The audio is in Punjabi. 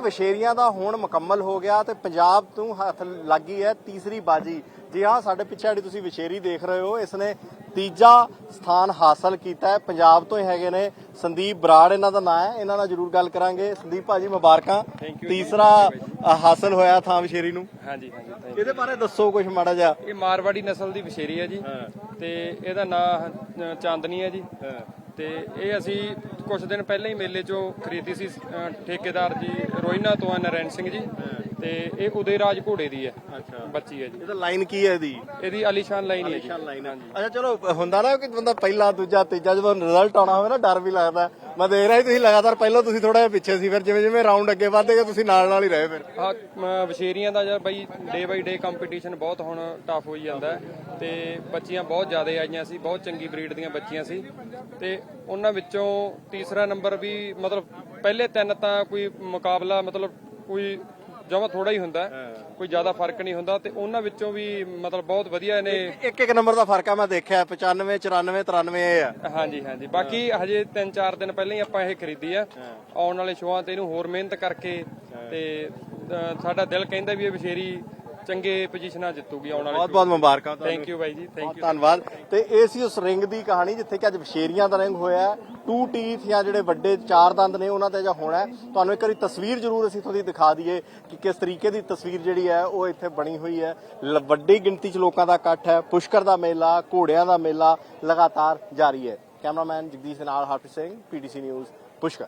ਵਿਸ਼ੇਰੀਆਂ ਦਾ ਹੁਣ ਮੁਕੰਮਲ ਹੋ ਗਿਆ ਤੇ ਪੰਜਾਬ ਤੋਂ ਹੱਥ ਲੱਗੀ ਹੈ ਤੀਸਰੀ ਬਾਜੀ। ਜੀ ਹਾਂ ਸਾਡੇ ਪਿੱਛੇ ਜਿਹੜੀ ਤੁਸੀਂ ਵਿਸ਼ੇਰੀ ਦੇਖ ਰਹੇ ਹੋ ਇਸ ਨੇ ਤੀਜਾ ਸਥਾਨ ਹਾਸਲ ਕੀਤਾ ਹੈ। ਪੰਜਾਬ ਤੋਂ ਹੀ ਹੈਗੇ ਨੇ ਸੰਦੀਪ ਬਰਾੜ ਇਹਨਾਂ ਦਾ ਨਾਮ ਹੈ। ਇਹਨਾਂ ਨਾਲ ਜ਼ਰੂਰ ਗੱਲ ਕਰਾਂਗੇ। ਸੰਦੀਪ ਭਾਜੀ ਮੁਬਾਰਕਾਂ। ਤੀਸਰਾ ਹਾਸਲ ਹੋਇਆ ਥਾਂ ਵਿਸ਼ੇਰੀ ਨੂੰ। ਹਾਂਜੀ ਹਾਂਜੀ। ਇਹਦੇ ਬਾਰੇ ਦੱਸੋ ਕੁਝ ਮਾੜਾ ਜਿਹਾ। ਇਹ ਮਾਰਵਾੜੀ ਨਸਲ ਦੀ ਵਿਸ਼ੇਰੀ ਹੈ ਜੀ। ਤੇ ਇਹਦਾ ਨਾਂ ਚਾਂਦਨੀ ਹੈ ਜੀ। ਤੇ ਇਹ ਅਸੀਂ ਕੁਝ ਦਿਨ ਪਹਿਲਾਂ ਹੀ ਮੇਲੇ 'ਚੋਂ ਖਰੀਦੀ ਸੀ ਅ, ਠੇਕੇਦਾਰ ਜੀ ਰੋਇਨਾ ਤੋਂ ਆ ਨਰੈਣ ਸਿੰਘ ਜੀ ਤੇ ਇਹ ਉਦੇਰਾਜ ਘੋੜੇ ਦੀ ਹੈ ਅੱਛਾ। ਬੱਚੀ ਹੈ ਜੀ। ਇਹਦਾ ਲਾਈਨ ਕੀ ਹੈ ਇਹਦੀ? ਇਹਦੀ ਆਲੀਸ਼ਾਨ ਲਾਈਨ ਹੀ ਹੈ। ਜੀ ਲਾਈਨ ਅੱਛਾ ਚਲੋ ਹੁੰਦਾ ਨਾ ਕਿ ਬੰਦਾ ਪਹਿਲਾ ਦੂਜਾ ਤੀਜਾ ਜਦੋਂ ਰਿਜ਼ਲਟ ਆਉਣਾ ਹੋਵੇ ਨਾ ਡਰ ਵੀ ਲੱਗਦਾ। ਮੈਂ ਦੇਖ ਰਿਹਾ ਸੀ, ਤੁਸੀਂ ਲਗਾਤਾਰ ਪਹਿਲਾਂ ਤੁਸੀਂ ਥੋੜਾ ਜਿਹਾ ਪਿੱਛੇ ਸੀ, ਫਿਰ ਜਿਵੇਂ ਜਿਵੇਂ ਰਾਉਂਡ ਅੱਗੇ ਵੱਧਦੇ ਵਧੇਗਾ ਤੁਸੀਂ ਨਾਲ ਨਾਲ ਹੀ ਰਹੇ ਫਿਰ। ਆ ਵਿਸ਼ੇਰੀਆਂ ਦਾ ਯਾਰ ਬਈ ਡੇ ਬਾਈ ਡੇ ਕੰਪੀਟੀਸ਼ਨ ਬਹੁਤ ਹੁਣ ਟਫ ਹੋਈ ਜਾਂਦਾ ਹੈ ਤੇ ਬੱਚੀਆਂ ਬਹੁਤ ਜ਼ਿਆਦਾ ਆਈਆਂ ਸੀ, ਬਹੁਤ ਚੰਗੀ ਬਰੀਡ ਦੀਆਂ ਬੱਚੀਆਂ ਸੀ ਤੇ ਉਹਨਾਂ ਵਿੱਚੋਂ ਤੀਸਰਾ ਨੰਬਰ ਵੀ ਮਤਲਬ ਪਹਿਲੇ ਤਿੰਨ ਤਾਂ ਕੋਈ ਮੁਕਾਬਲਾ ਮਤਲਬ ਕੋਈ ਜਮਾ ਥੋੜਾ ਹੀ ਹੁੰਦਾ। ਕੋਈ ਜ਼ਿਆਦਾ ਫ਼ਰਕ ਨਹੀਂ ਹੁੰਦਾ ਤੇ ਉਹਨਾਂ ਵਿੱਚੋਂ ਵੀ ਮਤਲਬ ਬਹੁਤ ਵਧੀਆ ਨੇ। ਇੱਕ ਇੱਕ ਨੰਬਰ ਦਾ ਫ਼ਰਕ ਆ ਮੈਂ ਦੇਖਿਆ 95 94 93 ਇਹ ਆ। ਹਾਂਜੀ ਹਾਂਜੀ। ਬਾਕੀ ਹਜੇ 3-4 ਦਿਨ ਪਹਿਲਾਂ ਹੀ ਆਪਾਂ ਇਹ ਖਰੀਦੀ ਆ। ਆਉਣ ਵਾਲੇ ਸ਼ੋਆਂ ਤੇ ਇਹਨੂੰ ਹੋਰ ਮਿਹਨਤ ਕਰਕੇ ਤੇ ਸਾਡਾ ਦਿਲ ਕਹਿੰਦਾ ਵੀ ਇਹ ਵਿਸ਼ੇਰੀ ਚੰਗੇ ਪੋਜੀਸ਼ਨਾਂ ਜਿੱਤੂਗੀ ਆਉਣ ਵਾਲੇ ਬਹੁਤ ਬਹੁਤ ਮੁਬਾਰਕਾਂ ਤੁਹਾਨੂੰ। ਥੈਂਕ ਯੂ ਬਾਈ ਜੀ ਥੈਂਕ ਬਹੁਤ ਧੰਨਵਾਦ। ਤੇ ਇਹ ਸੀ ਉਸ ਰਿੰਗ ਦੀ ਕਹਾਣੀ ਜਿੱਥੇ ਕਿ ਅੱਜ ਵਿਸ਼ੇਰੀਆਂ ਦਾ ਰਿੰਗ ਹੋਇਆ ਟੂ ਟੀਥ ਜਾਂ ਜਿਹੜੇ ਵੱਡੇ ਚਾਰ ਦੰਦ ਨੇ ਉਹਨਾਂ ਤੇ ਜਾਂ ਹੋਣਾ ਹੈ। ਤੁਹਾਨੂੰ ਇੱਕ ਵਾਰੀ ਤਸਵੀਰ ਜ਼ਰੂਰ ਅਸੀਂ ਤੁਹਾਨੂੰ ਦਿਖਾ ਦਈਏ ਕਿ ਕਿਸ ਤਰੀਕੇ ਦੀ ਤਸਵੀਰ ਜਿਹੜੀ ਹੈ ਉਹ ਇੱਥੇ ਬਣੀ ਹੋਈ ਹੈ। ਲ- ਵੱਡੀ ਗਿਣਤੀ 'ਚ ਲੋਕਾਂ ਦਾ ਇਕੱਠ ਹੈ ਪੁਸ਼ਕਰ ਦਾ ਮੇਲਾ ਘੋੜਿਆਂ ਦਾ ਮੇਲਾ ਲਗਾਤਾਰ ਜਾਰੀ ਹੈ। ਕੈਮਰਾਮੈਨ ਜਗਦੀਸ਼ ਦੇ ਨਾਲ ਹਾਫਿਜ਼ ਸਿੰਘ ਪੀਟੀਸੀ ਨਿਊਜ਼ ਪੁਸ਼ਕਰ।